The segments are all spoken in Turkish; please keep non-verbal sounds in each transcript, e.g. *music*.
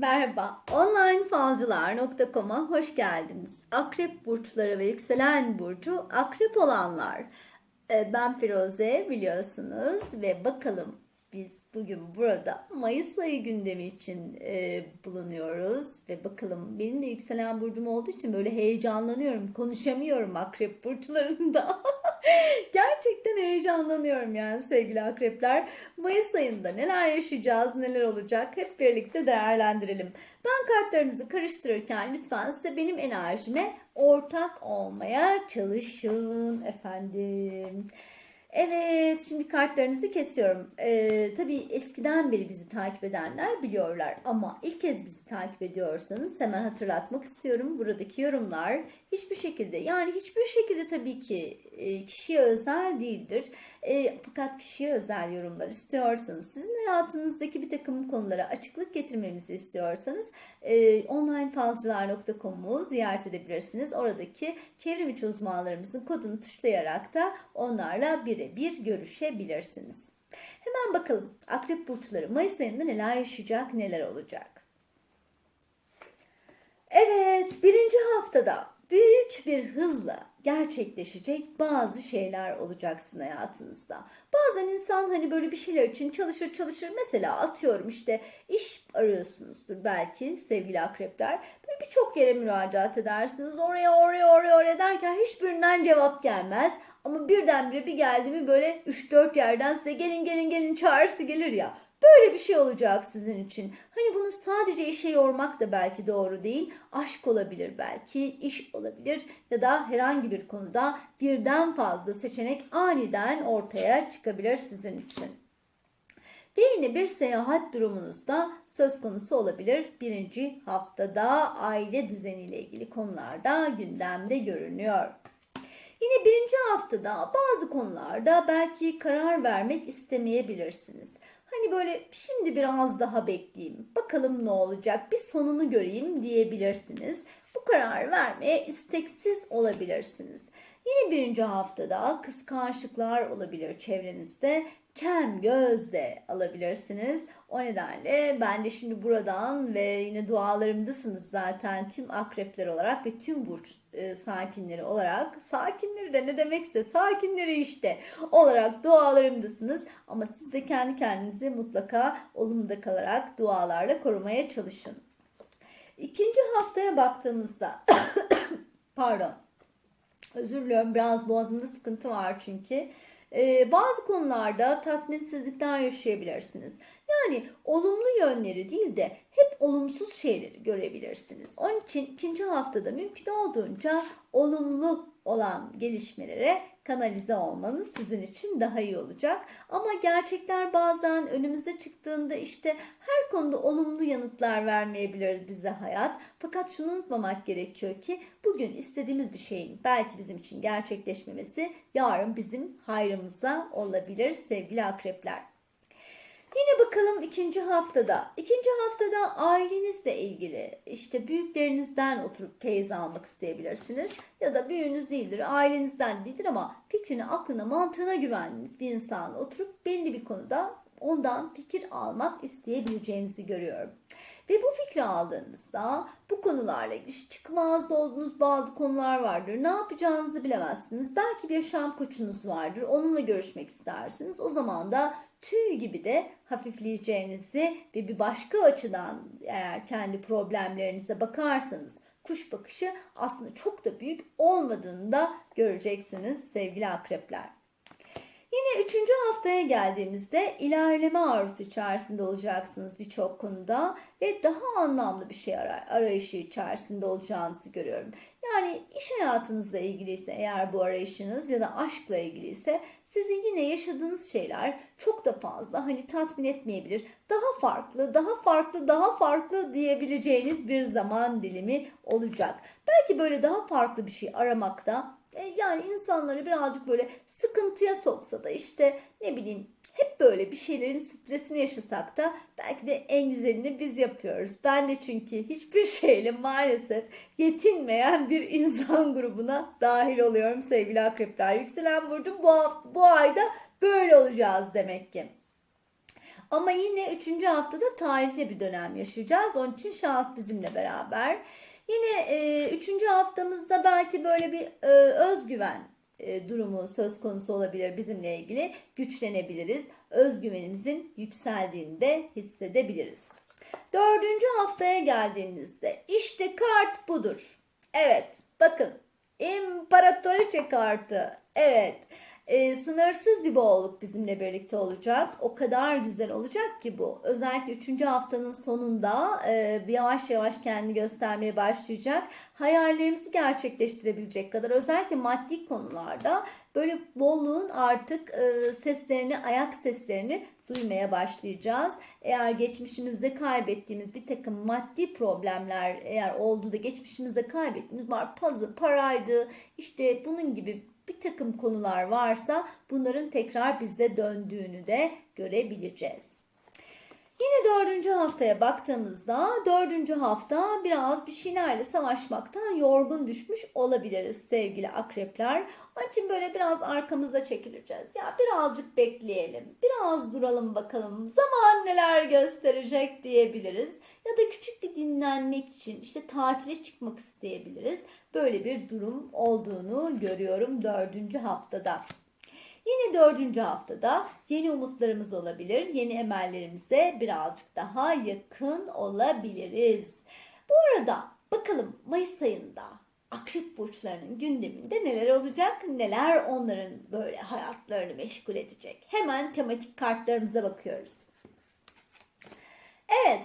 Merhaba, onlinefalcılar.com'a hoş geldiniz. Akrep burçları ve yükselen burcu akrep olanlar. Ee, Ben Firuze biliyorsunuz ve bakalım biz bugün burada Mayıs ayı gündemi için e, bulunuyoruz. Ve bakalım benim de yükselen burcum olduğu için böyle heyecanlanıyorum. Konuşamıyorum akrep burçlarında. *laughs* *laughs* Gerçekten heyecanlanıyorum yani sevgili akrepler. Mayıs ayında neler yaşayacağız, neler olacak hep birlikte değerlendirelim. Ben kartlarınızı karıştırırken lütfen size benim enerjime ortak olmaya çalışın efendim. Evet, şimdi kartlarınızı kesiyorum. Ee, tabii eskiden beri bizi takip edenler biliyorlar ama ilk kez bizi takip ediyorsanız hemen hatırlatmak istiyorum. Buradaki yorumlar hiçbir şekilde yani hiçbir şekilde tabii ki e, kişiye özel değildir. E, fakat kişiye özel yorumlar istiyorsanız, sizin hayatınızdaki bir takım konulara açıklık getirmemizi istiyorsanız e, onlinefalcılar.com'u ziyaret edebilirsiniz. Oradaki çevrim içi uzmanlarımızın kodunu tuşlayarak da onlarla birebir görüşebilirsiniz. Hemen bakalım akrep burçları Mayıs ayında neler yaşayacak, neler olacak. Evet, birinci haftada büyük bir hızla gerçekleşecek bazı şeyler olacak sizin hayatınızda. Bazen insan hani böyle bir şeyler için çalışır çalışır. Mesela atıyorum işte iş arıyorsunuzdur belki sevgili akrepler. Böyle birçok yere müracaat edersiniz. Oraya oraya oraya oraya derken hiçbirinden cevap gelmez. Ama birdenbire bir geldi mi böyle 3-4 yerden size gelin gelin gelin çağrısı gelir ya. Böyle bir şey olacak sizin için. Hani bunu sadece işe yormak da belki doğru değil. Aşk olabilir belki, iş olabilir ya da herhangi bir konuda birden fazla seçenek aniden ortaya çıkabilir sizin için. Ve yine bir seyahat durumunuz da söz konusu olabilir. Birinci haftada aile düzeniyle ilgili konularda gündemde görünüyor. Yine birinci haftada bazı konularda belki karar vermek istemeyebilirsiniz. Hani böyle şimdi biraz daha bekleyeyim, bakalım ne olacak, bir sonunu göreyim diyebilirsiniz. Bu kararı vermeye isteksiz olabilirsiniz. Yine birinci haftada kıskançlıklar olabilir çevrenizde. Kem göz de alabilirsiniz. O nedenle ben de şimdi buradan ve yine dualarımdasınız zaten tüm akrepler olarak ve tüm burç e, sakinleri olarak. Sakinleri de ne demekse sakinleri işte olarak dualarımdasınız. Ama siz de kendi kendinizi mutlaka olumda kalarak dualarla korumaya çalışın. İkinci haftaya baktığımızda *coughs* pardon özür diliyorum biraz boğazımda sıkıntı var çünkü. Ee, bazı konularda tatminsizlikler yaşayabilirsiniz. Yani olumlu yönleri değil de hep olumsuz şeyleri görebilirsiniz. Onun için ikinci haftada mümkün olduğunca olumlu olan gelişmelere kanalize olmanız sizin için daha iyi olacak. Ama gerçekler bazen önümüze çıktığında işte her konuda olumlu yanıtlar vermeyebilir bize hayat. Fakat şunu unutmamak gerekiyor ki bugün istediğimiz bir şeyin belki bizim için gerçekleşmemesi yarın bizim hayrımıza olabilir sevgili akrepler. Yine bakalım ikinci haftada. İkinci haftada ailenizle ilgili işte büyüklerinizden oturup teyze almak isteyebilirsiniz. Ya da büyüğünüz değildir, ailenizden değildir ama fikrine, aklına, mantığına güvendiğiniz bir insanla oturup belli bir konuda ondan fikir almak isteyebileceğinizi görüyorum. Ve bu fikri aldığınızda bu konularla ilgili çıkmazda olduğunuz bazı konular vardır. Ne yapacağınızı bilemezsiniz. Belki bir yaşam koçunuz vardır. Onunla görüşmek istersiniz. O zaman da tüy gibi de hafifleyeceğinizi ve bir başka açıdan eğer kendi problemlerinize bakarsanız kuş bakışı aslında çok da büyük olmadığını da göreceksiniz sevgili akrepler. Yine üçüncü haftaya geldiğimizde ilerleme arzusu içerisinde olacaksınız birçok konuda ve daha anlamlı bir şey aray- arayışı içerisinde olacağınızı görüyorum. Yani iş hayatınızla ilgiliyse eğer bu arayışınız ya da aşkla ilgiliyse sizi yine yaşadığınız şeyler çok da fazla hani tatmin etmeyebilir. Daha farklı, daha farklı, daha farklı diyebileceğiniz bir zaman dilimi olacak. Belki böyle daha farklı bir şey aramakta e, yani insanları birazcık böyle sıkıntıya soksa da işte ne bileyim hep böyle bir şeylerin stresini yaşasak da belki de en güzelini biz yapıyoruz. Ben de çünkü hiçbir şeyle maalesef yetinmeyen bir insan grubuna dahil oluyorum sevgili akrepler. Yükselen burcum bu, bu ayda böyle olacağız demek ki. Ama yine üçüncü haftada tarihli bir dönem yaşayacağız. Onun için şans bizimle beraber. Yine e, üçüncü haftamızda belki böyle bir e, özgüven durumu söz konusu olabilir bizimle ilgili. Güçlenebiliriz. Özgüvenimizin yükseldiğini de hissedebiliriz. Dördüncü haftaya geldiğimizde işte kart budur. Evet bakın İmparatoriçe kartı. Evet. Ee, sınırsız bir bolluk bizimle birlikte olacak. O kadar güzel olacak ki bu. Özellikle 3. haftanın sonunda e, yavaş yavaş kendini göstermeye başlayacak. Hayallerimizi gerçekleştirebilecek kadar özellikle maddi konularda böyle bolluğun artık e, seslerini, ayak seslerini duymaya başlayacağız. Eğer geçmişimizde kaybettiğimiz bir takım maddi problemler eğer oldu da geçmişimizde kaybettiğimiz var pazı, paraydı işte bunun gibi bir takım konular varsa bunların tekrar bize döndüğünü de görebileceğiz. Yine dördüncü haftaya baktığımızda dördüncü hafta biraz bir şeylerle savaşmaktan yorgun düşmüş olabiliriz sevgili akrepler. Onun için böyle biraz arkamıza çekileceğiz. Ya birazcık bekleyelim, biraz duralım bakalım zaman neler gösterecek diyebiliriz. Ya da küçük bir dinlenmek için işte tatile çıkmak isteyebiliriz. Böyle bir durum olduğunu görüyorum dördüncü haftada. Yine dördüncü haftada yeni umutlarımız olabilir. Yeni emellerimize birazcık daha yakın olabiliriz. Bu arada bakalım Mayıs ayında akrep burçlarının gündeminde neler olacak? Neler onların böyle hayatlarını meşgul edecek? Hemen tematik kartlarımıza bakıyoruz. Evet,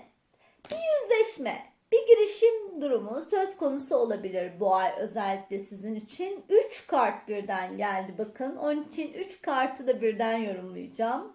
bir yüzleşme, bir girişim durumu söz konusu olabilir bu ay özellikle sizin için. 3 kart birden geldi bakın. Onun için 3 kartı da birden yorumlayacağım.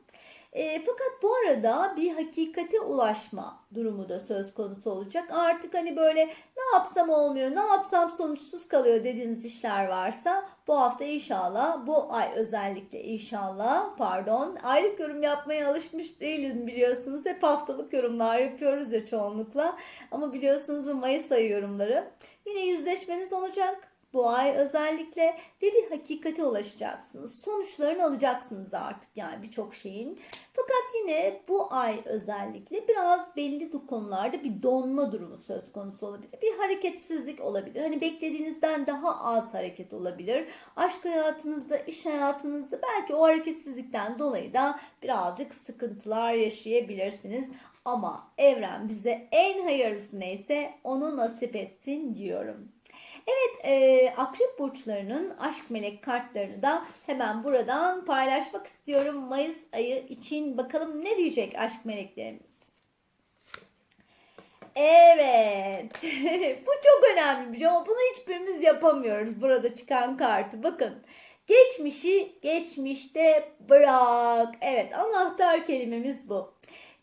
E, fakat bu arada bir hakikate ulaşma durumu da söz konusu olacak. Artık hani böyle ne yapsam olmuyor, ne yapsam sonuçsuz kalıyor dediğiniz işler varsa bu hafta inşallah, bu ay özellikle inşallah, pardon, aylık yorum yapmaya alışmış değiliz biliyorsunuz. Hep haftalık yorumlar yapıyoruz ya çoğunlukla. Ama biliyorsunuz bu Mayıs ayı yorumları. Yine yüzleşmeniz olacak bu ay özellikle ve bir hakikate ulaşacaksınız. Sonuçlarını alacaksınız artık yani birçok şeyin. Fakat yine bu ay özellikle biraz belli konularda bir donma durumu söz konusu olabilir. Bir hareketsizlik olabilir. Hani beklediğinizden daha az hareket olabilir. Aşk hayatınızda, iş hayatınızda belki o hareketsizlikten dolayı da birazcık sıkıntılar yaşayabilirsiniz. Ama evren bize en hayırlısı neyse onu nasip etsin diyorum. Evet, e, akrep burçlarının aşk melek kartlarını da hemen buradan paylaşmak istiyorum. Mayıs ayı için bakalım ne diyecek aşk meleklerimiz. Evet. *laughs* Bu çok önemli bir şey ama bunu hiçbirimiz yapamıyoruz burada çıkan kartı. Bakın. Geçmişi geçmişte bırak. Evet anahtar kelimemiz bu.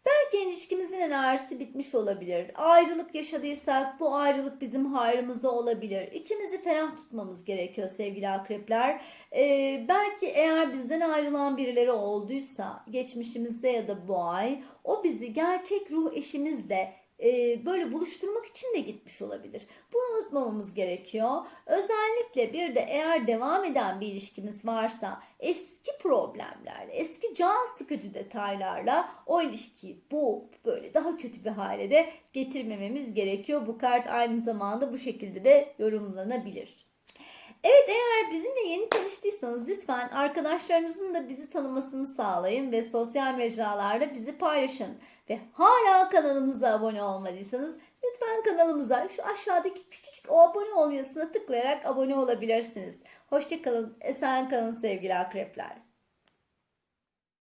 Belki ilişkimizin enerjisi bitmiş olabilir. Ayrılık yaşadıysak bu ayrılık bizim hayrımıza olabilir. İçimizi ferah tutmamız gerekiyor sevgili akrepler. Ee, belki eğer bizden ayrılan birileri olduysa geçmişimizde ya da bu ay o bizi gerçek ruh eşimizle e, böyle buluşturmak için de gitmiş olabilir. Bunu unutmamamız gerekiyor. Özellikle bir de eğer devam eden bir ilişkimiz varsa eski problemlerle, eski can sıkıcı detaylarla o ilişkiyi bu böyle daha kötü bir hale de getirmememiz gerekiyor. Bu kart aynı zamanda bu şekilde de yorumlanabilir. Evet eğer bizimle yeni tanıştıysanız lütfen arkadaşlarınızın da bizi tanımasını sağlayın ve sosyal mecralarda bizi paylaşın. Ve hala kanalımıza abone olmadıysanız lütfen kanalımıza şu aşağıdaki küçücük o abone ol yazısına tıklayarak abone olabilirsiniz. Hoşçakalın, esen kalın sevgili akrepler.